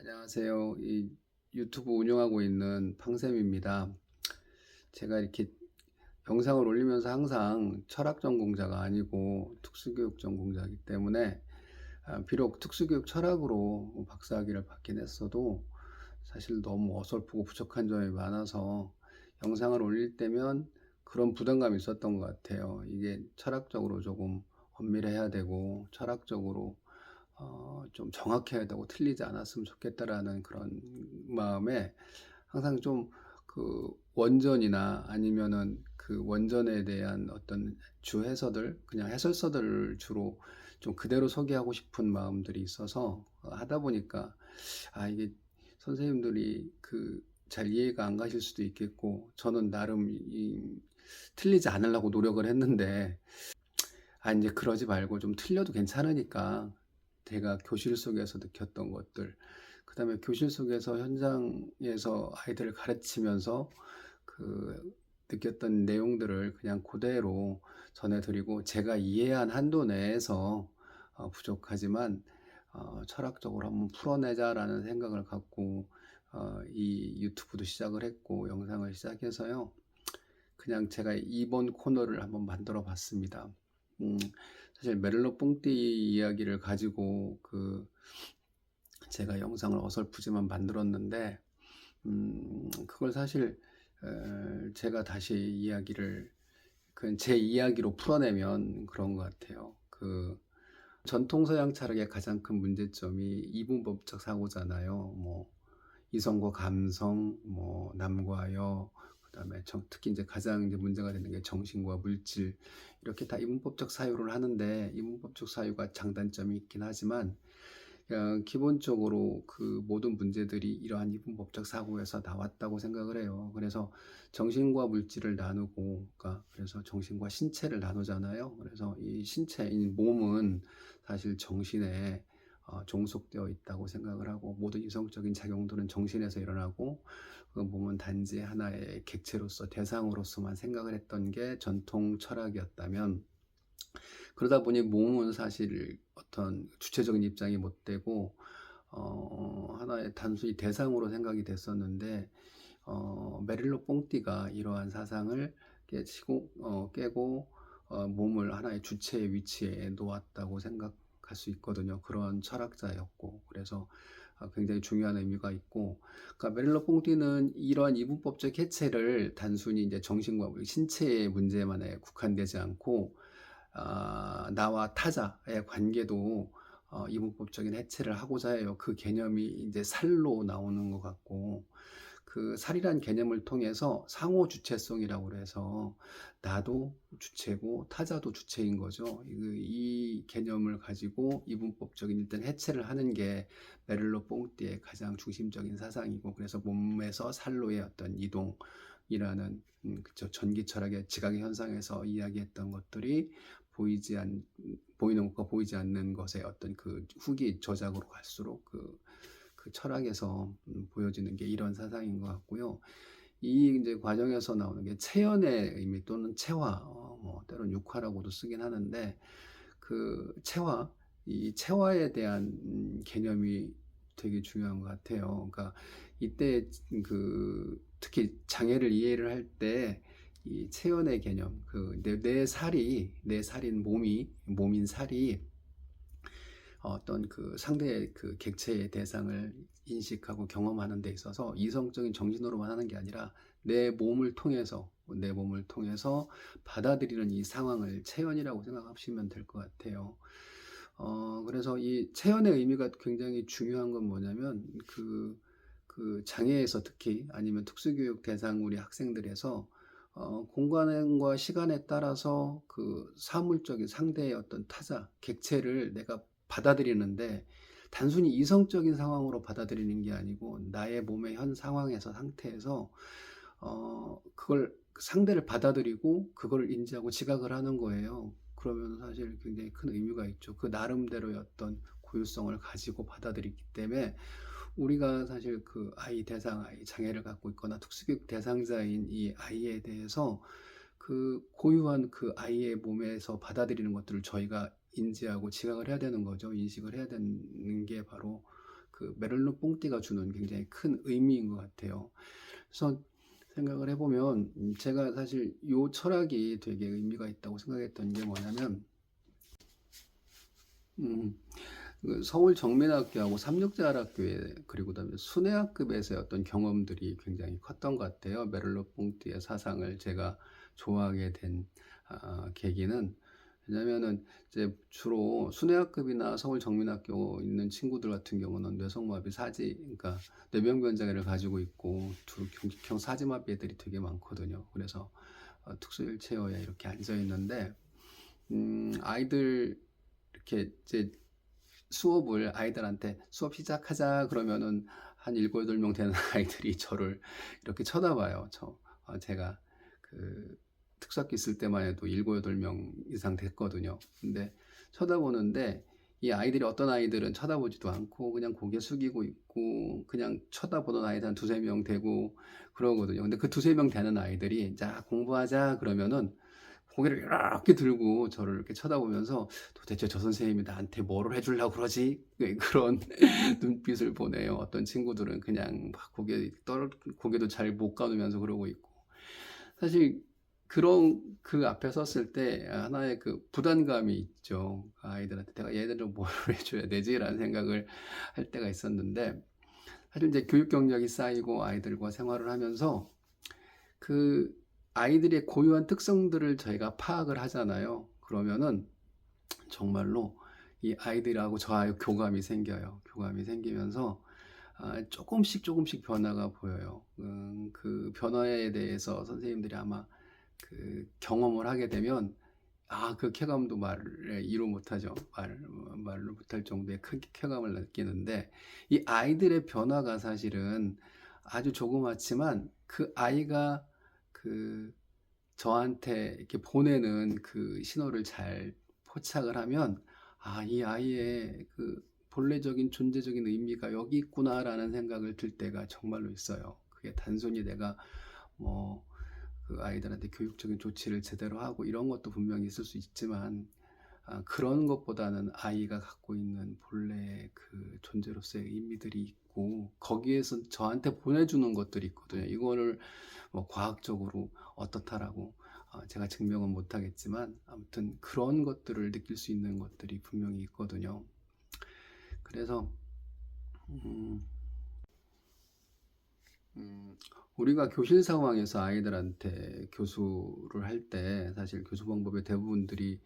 안녕하세요. 이 유튜브 운영하고 있는 팡쌤입니다. 제가 이렇게 영상을 올리면서 항상 철학 전공자가 아니고 특수교육 전공자이기 때문에 아, 비록 특수교육 철학으로 박사학위를 받긴 했어도 사실 너무 어설프고 부족한 점이 많아서 영상을 올릴 때면 그런 부담감이 있었던 것 같아요. 이게 철학적으로 조금 엄밀해야 되고 철학적으로 어, 좀 정확해야 되고 틀리지 않았으면 좋겠다라는 그런 마음에 항상 좀 그 원전이나 아니면은 그 원전에 대한 어떤 주 해설들, 그냥 해설서들을 주로 좀 그대로 소개하고 싶은 마음들이 있어서 하다 보니까 아, 이게 선생님들이 그 잘 이해가 안 가실 수도 있겠고 저는 나름 이, 틀리지 않으려고 노력을 했는데 아, 이제 그러지 말고 좀 틀려도 괜찮으니까 제가 교실 속에서 느꼈던 것들, 그 다음에 교실 속에서 현장에서 아이들을 가르치면서 그 느꼈던 내용들을 그냥 그대로 전해드리고 제가 이해한 한도 내에서 어, 부족하지만 어, 철학적으로 한번 풀어내자라는 생각을 갖고 어, 이 유튜브도 시작을 했고 영상을 시작해서요. 그냥 제가 이번 코너를 한번 만들어 봤습니다. 음, 사실 메를로 뽕띠 이야기를 가지고 그 제가 영상을 어설프지만 만들었는데 음, 그걸 사실 에, 제가 다시 이야기를 그제 이야기로 풀어내면 그런 것 같아요. 그 전통 서양 철학의 가장 큰 문제점이 이분법적 사고잖아요. 뭐 이성과 감성, 뭐 남과 여, 그다음에 정, 특히 이제 가장 이제 문제가 되는 게 정신과 물질 이렇게 다 이분법적 사유를 하는데 이분법적 사유가 장단점이 있긴 하지만 어, 기본적으로 그 모든 문제들이 이러한 이분법적 사고에서 나왔다고 생각을 해요. 그래서 정신과 물질을 나누고, 그러니까 그래서 정신과 신체를 나누잖아요. 그래서 이 신체, 이 몸은 사실 정신에 어, 종속되어 있다고 생각을 하고 모든 이성적인 작용들은 정신에서 일어나고 그 몸은 단지 하나의 객체로서 대상으로서만 생각을 했던 게 전통 철학이었다면 그러다 보니 몸은 사실 어떤 주체적인 입장이 못 되고 어, 하나의 단순히 대상으로 생각이 됐었는데 어, 메릴로 뽕띠가 이러한 사상을 깨치고 어, 깨고 어, 몸을 하나의 주체의 위치에 놓았다고 생각 할수 있거든요. 그런 철학자였고 그래서 아, 굉장히 중요한 의미가 있고, 그러니까 메릴로 뽕띠는 이러한 이분법적 해체를 단순히 이제 정신과 신체의 문제만에 국한되지 않고 아, 나와 타자의 관계도 어, 이분법적인 해체를 하고자 해요. 그 개념이 이제 살로 나오는 것 같고, 그 살이란 개념을 통해서 상호 주체성이라고 해서 나도 주체고 타자도 주체인 거죠. 이, 이 개념을 가지고 이분법적인 일단 해체를 하는 게 메를로 뽕띠의 가장 중심적인 사상이고 그래서 몸에서 살로의 어떤 이동이라는 음, 그쵸 전기 철학의 지각의 현상에서 이야기했던 것들이 보이지 않 보이는 것과 보이지 않는 것의 어떤 그 후기 저작으로 갈수록 그, 그 철학에서 음, 보여지는 게 이런 사상인 것 같고요. 이 이제 과정에서 나오는 게 체연의 의미 또는 체화, 어, 뭐 때론 육화라고도 쓰긴 하는데 그 체화, 이 체화에 대한 음, 개념이 되게 중요한 것 같아요. 그러니까 이때 그 특히 장애를 이해를 할 때 이 체연의 개념, 그내 내 살이 내 살인 몸이 몸인 살이 어떤 그 상대의 그 객체의 대상을 인식하고 경험하는 데 있어서 이성적인 정신으로만 하는 게 아니라 내 몸을 통해서 내 몸을 통해서 받아들이는 이 상황을 체연이라고 생각하시면 될 것 같아요. 어, 그래서 이 체연의 의미가 굉장히 중요한 건 뭐냐면 그, 그 장애에서 특히 아니면 특수교육 대상 우리 학생들에서 어, 공간과 시간에 따라서 그 사물적인 상대의 어떤 타자, 객체를 내가 받아들이는데 단순히 이성적인 상황으로 받아들이는 게 아니고 나의 몸의 현 상황에서 상태에서 어, 그걸 상대를 받아들이고 그걸 인지하고 지각을 하는 거예요. 그러면 사실 굉장히 큰 의미가 있죠. 그 나름대로의 어떤 고유성을 가지고 받아들이기 때문에 우리가 사실 그 아이 대상 아이 장애를 갖고 있거나 특수교육 대상자인 이 아이에 대해서 그 고유한 그 아이의 몸에서 받아들이는 것들을 저희가 인지하고 지각을 해야 되는 거죠. 인식을 해야 되는 게 바로 그 메를로 뽕띠가 주는 굉장히 큰 의미인 것 같아요. 그래서 생각을 해보면 음, 제가 사실 요 철학이 되게 의미가 있다고 생각했던 게 뭐냐면 음, 그 서울 정민학교하고 삼육자학교에 그리고 그다음에 순회학급에서의 어떤 경험들이 굉장히 컸던 것 같아요. 메를로 뽕띠의 사상을 제가 좋아하게 된 아, 계기는 왜냐면은 이제 주로 순회학급이나 서울 정민학교 있는 친구들 같은 경우는 뇌성마비 사지, 그러니까 뇌병변장애를 가지고 있고 두 경직형 사지마비 애들이 되게 많거든요. 그래서 어, 특수일체어에 이렇게 앉아 있는데 음, 아이들 이렇게 이제 수업을 아이들한테 수업 시작하자 그러면은 한 일곱 여덟 명 되는 아이들이 저를 이렇게 쳐다봐요. 저 어, 제가 그 특수학기 있을 때만 해도 일곱 여덟 명 이상 됐거든요. 근데 쳐다보는데 이 아이들이 어떤 아이들은 쳐다보지도 않고 그냥 고개 숙이고 있고 그냥 쳐다보던 아이들 한 두세 명 되고 그러거든요. 근데 그 두세 명 되는 아이들이 자 공부하자 그러면은 고개를 이렇게 들고 저를 이렇게 쳐다보면서 도대체 저 선생님이 나한테 뭐를 해주려고 그러지? 네, 그런 눈빛을 보내요. 어떤 친구들은 그냥 막 고개 떨 고개도 잘 못 가누면서 그러고 있고 사실 그런 그 앞에 섰을 때 하나의 그 부담감이 있죠. 아이들한테 내가 얘들을 뭘 해줘야 되지라는 생각을 할 때가 있었는데 사실 이제 교육 경력이 쌓이고 아이들과 생활을 하면서 그 아이들의 고유한 특성들을 저희가 파악을 하잖아요. 그러면은 정말로 이 아이들하고 저하고 교감이 생겨요. 교감이 생기면서 아, 조금씩 조금씩 변화가 보여요. 음, 그 변화에 대해서 선생님들이 아마 그 경험을 하게 되면 아, 그 쾌감도 말에 이루 못하죠. 말, 말로 못할 정도의 큰 쾌감을 느끼는데 이 아이들의 변화가 사실은 아주 조그맣지만 그 아이가 그 저한테 이렇게 보내는 그 신호를 잘 포착을 하면 아, 이 아이의 그 본래적인 존재적인 의미가 여기 있구나라는 생각을 들 때가 정말로 있어요. 그게 단순히 내가 뭐 그 아이들한테 교육적인 조치를 제대로 하고 이런 것도 분명히 있을 수 있지만 아, 그런 것보다는 아이가 갖고 있는 본래의 그 존재로서의 의미들이 있고 거기에서 저한테 보내주는 것들이 있거든요. 이거를 뭐 과학적으로 어떻다라고 어, 제가 증명은 못하겠지만 아무튼 그런 것들을 느낄 수 있는 것들이 분명히 있거든요. 그래서 음, 음, 우리가 교실 상황에서 아이들한테 교수를 할 때 사실 교수 방법의 대부분들이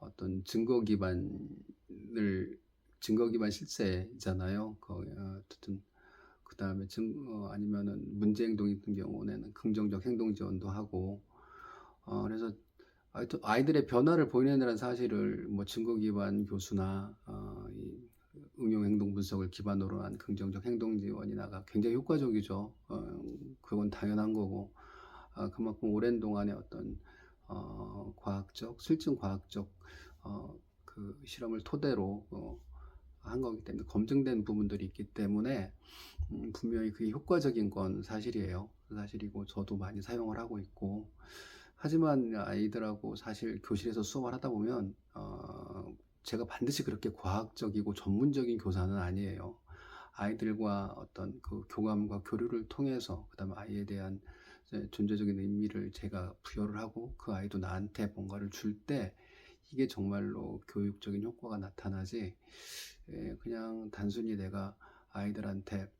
어떤 증거 기반을 증거 기반 실세잖아요. 그 어쨌든 그 다음에 증 어, 아니면은 문제 행동 같은 경우에는 긍정적 행동 지원도 하고 어, 그래서 아이들- 아이들의 변화를 보이는 사실을 뭐 증거 기반 교수나 어, 분석을 기반으로 한 긍정적 행동 지원이나가 굉장히 효과적이죠. 어, 그건 당연한 거고 아, 그만큼 오랜 동안의 어떤 어, 과학적 실증 과학적 어, 그 실험을 토대로 어, 한 거기 때문에 검증된 부분들이 있기 때문에 음, 분명히 그게 효과적인 건 사실이에요. 사실이고 저도 많이 사용을 하고 있고 하지만 아이들하고 사실 교실에서 수업을 하다 보면 어, 제가 반드시 그렇게 과학적이고 전문적인 교사는 아니에요. 아이들과 어떤 그 교감과 교류를 통해서 그다음에 아이에 대한 존재적인 의미를 제가 부여를 하고 그 아이도 나한테 뭔가를 줄 때 이게 정말로 교육적인 효과가 나타나지 예, 그냥 단순히 내가 아이들한테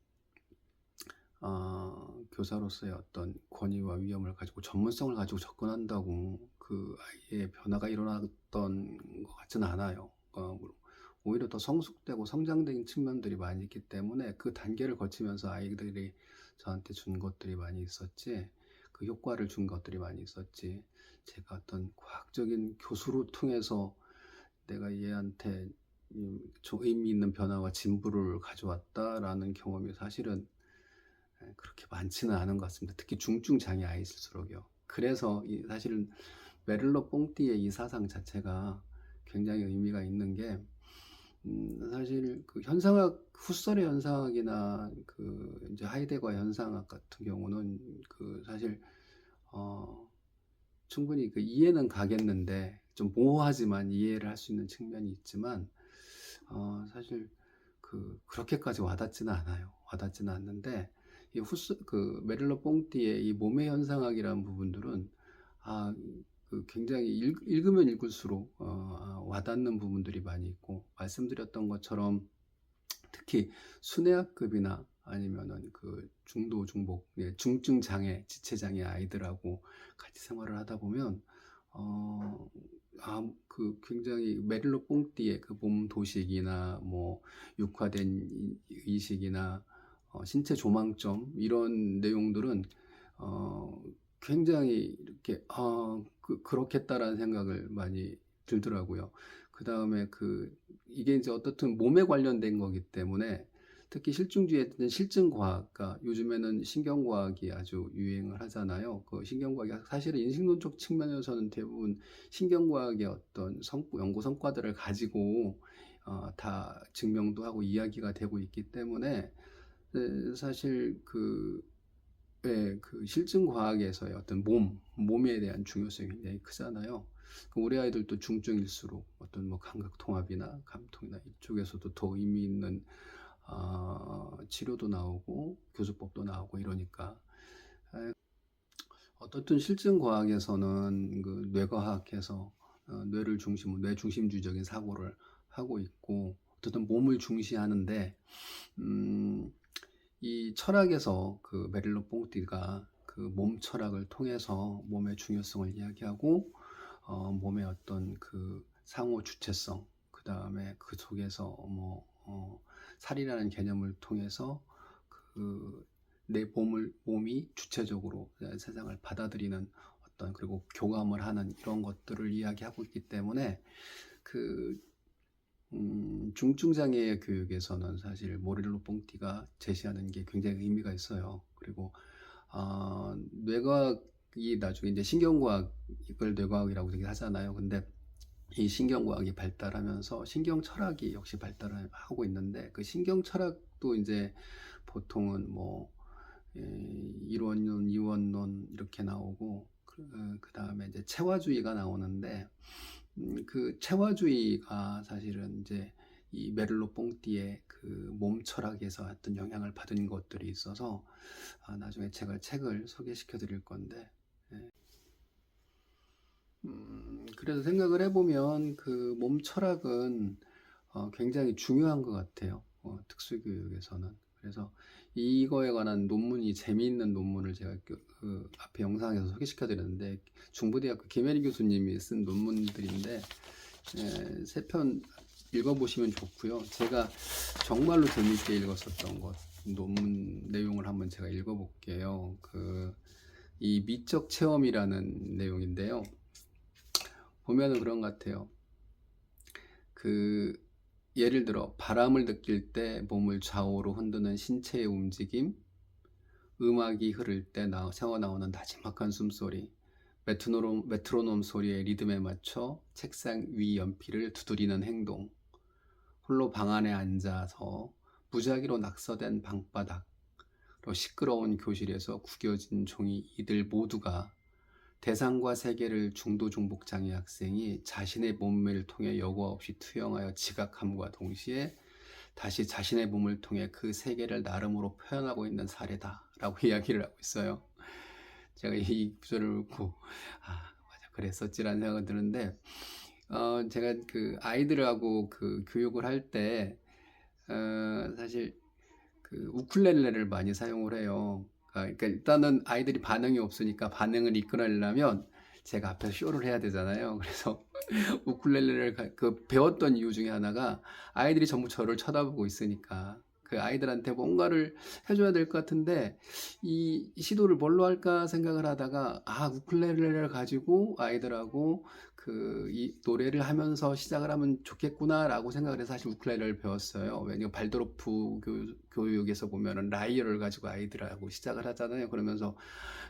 어, 교사로서의 어떤 권위와 위험을 가지고 전문성을 가지고 접근한다고 그 아이의 변화가 일어났던 것 같지는 않아요. 어, 오히려 더 성숙되고 성장된 측면들이 많이 있기 때문에 그 단계를 거치면서 아이들이 저한테 준 것들이 많이 있었지, 그 효과를 준 것들이 많이 있었지, 제가 어떤 과학적인 교수로 통해서 내가 얘한테 의미 있는 변화와 진부를 가져왔다라는 경험이 사실은 예, 그렇게 많지는 않은 것 같습니다. 특히 중증 장애 아이일수록요. 그래서 이 사실은 메를로 뽕띠의 이 사상 자체가 굉장히 의미가 있는 게 음, 사실 그 현상학 후설의 현상학이나 그 이제 하이데거 현상학 같은 경우는 그 사실 어 충분히 그 이해는 가겠는데 좀 모호하지만 이해를 할 수 있는 측면이 있지만 어 사실 그그 그렇게까지 와닿지는 않아요. 와닿지는 않는데 이 후스 그 메릴로 뽕띠의 이 몸의 현상학이라는 부분들은 아, 그 굉장히 읽, 읽으면 읽을수록 어, 아, 와닿는 부분들이 많이 있고 말씀드렸던 것처럼 특히 순회학급이나 아니면은 그 중도 중복 예, 중증 장애 지체 장애 아이들하고 같이 생활을 하다 보면 어, 아, 그 굉장히 메릴로 뽕띠의 그 몸 도식이나 뭐 육화된 이- 의식이나 어, 신체 조망점 이런 내용들은 어, 굉장히 이렇게 아, 그, 그렇겠다라는 생각을 많이 들더라고요. 그 다음에 그 이게 이제 어떻든 몸에 관련된 거기 때문에 특히 실증주의에 실증 과학과 요즘에는 신경과학이 아주 유행을 하잖아요. 그 신경과학이 사실은 인식론적 측면에서는 대부분 신경과학의 어떤 성, 연구 성과들을 가지고 어, 다 증명도 하고 이야기가 되고 있기 때문에 에, 사실 그, 예, 그 실증 과학에서의 어떤 몸, 몸에 대한 중요성이 굉장히 크잖아요. 그 우리 아이들도 중증일수록 어떤 뭐 감각 통합이나 감통이나 이쪽에서도 더 의미 있는 아, 치료도 나오고 교수법도 나오고 이러니까 에, 어떻든 실증 과학에서는 그 뇌과학에서 어, 뇌를 중심으로 뇌 중심주의적인 사고를 하고 있고 어쨌든 몸을 중시하는데 음, 이 철학에서 그 메릴로 뽕띠가 그 몸 철학을 통해서 몸의 중요성을 이야기하고 어, 몸의 어떤 그 상호 주체성 그 다음에 그 속에서 뭐 어, 살이라는 개념을 통해서 그 내 몸을 몸이 주체적으로 세상을 받아들이는 어떤 그리고 교감을 하는 이런 것들을 이야기하고 있기 때문에 그 음, 중증장애 교육에서는 사실 모렐로 뽕띠가 제시하는 게 굉장히 의미가 있어요. 그리고 아, 뇌과학이 나중에 이제 신경과학을 뇌과학이라고 얘기 하잖아요. 근데 이 신경과학이 발달하면서 신경 철학이 역시 발달하고 있는데 그 신경 철학도 이제 보통은 뭐 예, 일원론, 이원론 이렇게 나오고 그 다음에 이제 체화주의가 나오는데 음, 그 체화주의가 사실은 이제 이 메를로 뽕띠의 그 몸 철학에서 어떤 영향을 받은 것들이 있어서 아, 나중에 제가 책을 소개시켜 드릴 건데 예. 음, 그래서 생각을 해보면 그 몸 철학은 어, 굉장히 중요한 것 같아요. 어, 특수교육에서는. 그래서 이거에 관한 논문이 재미있는 논문을 제가 그, 그 앞에 영상에서 소개시켜 드렸는데 중부대학교 김혜리 교수님이 쓴 논문들인데 예, 세편 읽어보시면 좋고요. 제가 정말로 재미있게 읽었었던 것 논문 내용을 한번 제가 읽어볼게요. 그 이 미적 체험이라는 내용인데요. 보면은 그런 것 같아요. 그 예를 들어 바람을 느낄 때 몸을 좌우로 흔드는 신체의 움직임, 음악이 흐를 때 나, 새어 나오는 나지막한 숨소리, 메트로놈, 메트로놈 소리의 리듬에 맞춰 책상 위 연필을 두드리는 행동, 홀로 방 안에 앉아서 무작위로 낙서된 방바닥, 또 시끄러운 교실에서 구겨진 종이 이들 모두가 대상과 세계를 중도 중복 장애 학생이 자신의 몸매를 통해 여과 없이 투영하여 지각함과 동시에 다시 자신의 몸을 통해 그 세계를 나름으로 표현하고 있는 사례다라고 이야기를 하고 있어요. 제가 이 구절을 읽고 아 맞아 그랬었지라는 생각이 드는데 어 제가 그 아이들하고 그 교육을 할때 어, 사실 그 우쿨렐레를 많이 사용을 해요. 그러니까 일단은 아이들이 반응이 없으니까 반응을 이끌어내려면 제가 앞에서 쇼를 해야 되잖아요. 그래서 우쿨렐레를 가- 그 배웠던 이유 중에 하나가 아이들이 전부 저를 쳐다보고 있으니까 그 아이들한테 뭔가를 해줘야 될 것 같은데 이 시도를 뭘로 할까 생각을 하다가 아 우쿨렐레를 가지고 아이들하고 그 이 노래를 하면서 시작을 하면 좋겠구나라고 생각을 해서 사실 우쿨렐레를 배웠어요. 왜냐면 발도르프 교, 교육에서 보면은 라이어를 가지고 아이들하고 시작을 하잖아요. 그러면서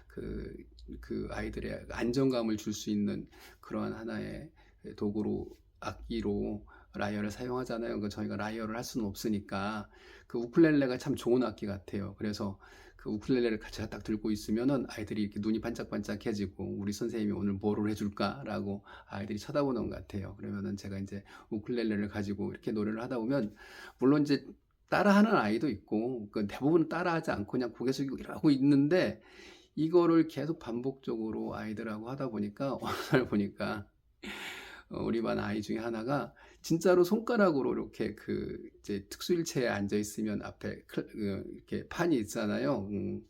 그, 그 아이들의 안정감을 줄 수 있는 그러한 하나의 도구로 악기로 라이어를 사용하잖아요. 그 저희가 라이어를 할 수는 없으니까 그 우쿨렐레가 참 좋은 악기 같아요. 그래서 그 우쿨렐레를 같이 딱 들고 있으면은 아이들이 이렇게 눈이 반짝반짝해지고 우리 선생님이 오늘 뭐를 해줄까라고 아이들이 쳐다보는 것 같아요. 그러면은 제가 이제 우쿨렐레를 가지고 이렇게 노래를 하다 보면 물론 이제 따라하는 아이도 있고 그 대부분 따라하지 않고 그냥 고개 숙이고 이러고 있는데 이거를 계속 반복적으로 아이들하고 하다 보니까 어느 날 보니까 어, 우리 반 아이 중에 하나가 진짜로 손가락으로 이렇게 그 이제 특수일체에 앉아 있으면 앞에 클- 그 이렇게 판이 있잖아요. 음,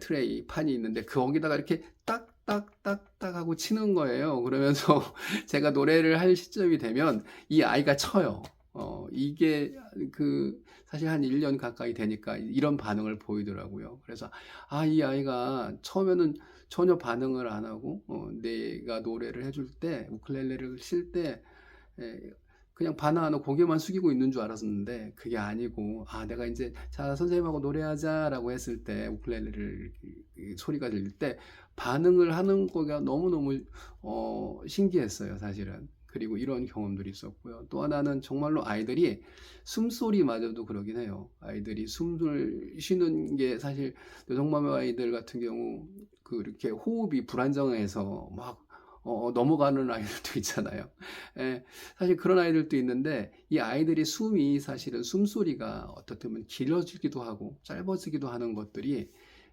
트레이 판이 있는데 거기다가 이렇게 딱딱딱딱 하고 치는 거예요. 그러면서 제가 노래를 할 시점이 되면 이 아이가 쳐요. 어, 이게 그 사실 한 1년 가까이 되니까 이런 반응을 보이더라고요. 그래서 아, 이 아이가 처음에는 전혀 반응을 안 하고 어, 내가 노래를 해줄 때 우클렐레를 칠 때 그냥 하고 고개만 숙이고 있는 줄 알았었는데 그게 아니고 아 내가 이제 자 선생님하고 노래하자라고 했을 때 우클렐레를 이 소리가 들릴 때 반응을 하는 거가 너무너무 어, 신기했어요 사실은. 그리고 이런 경험들이 있었고요. 또 하나는 정말로 아이들이 숨소리마저도 그러긴 해요. 아이들이 숨을 쉬는 게 사실 뇌성마비 아이들 같은 경우 그 이렇게 호흡이 불안정해서 막 어, 넘어가는 아이들도 있잖아요. 예, 사실 그런 아이들도 있는데 이 아이들이 숨이 사실은 숨소리가 어떻게 보면 길어지기도 하고 짧아지기도 하는 것들이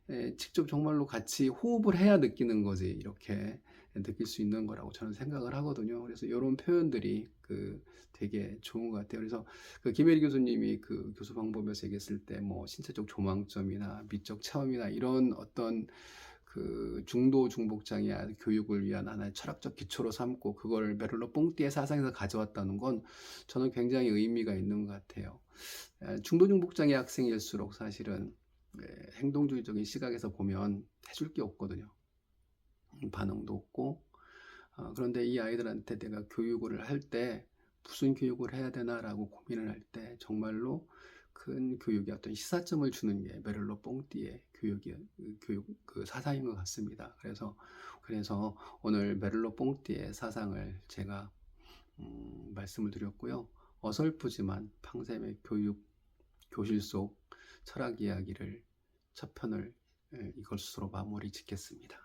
예, 직접 정말로 같이 호흡을 해야 느끼는 거지 이렇게 느낄 수 있는 거라고 저는 생각을 하거든요. 그래서 이런 표현들이 그 되게 좋은 것 같아요. 그래서 그 김혜리 교수님이 그 교수 방법에서 얘기했을 때 뭐 신체적 조망점이나 미적 체험이나 이런 어떤 그 중도 중복 장애 교육을 위한 하나의 철학적 기초로 삼고 그걸 메를로 뽕띠의 사상에서 가져왔다는 건 저는 굉장히 의미가 있는 것 같아요. 에, 중도 중복 장애 학생일수록 사실은 에, 행동주의적인 시각에서 보면 해줄 게 없거든요. 음, 반응도 없고 어, 그런데 이 아이들한테 내가 교육을 할 때 무슨 교육을 해야 되나라고 고민을 할 때 정말로 큰 교육의 어떤 시사점을 주는 게 메를로 뽕띠의 교육이 그 교육 그 사상인 것 같습니다. 그래서 그래서 오늘 메를로 뽕띠의 사상을 제가 음, 말씀을 드렸고요. 어설프지만 팡샘의 교육 교실 속 철학 이야기를 첫 편을 예, 이것으로 마무리 짓겠습니다.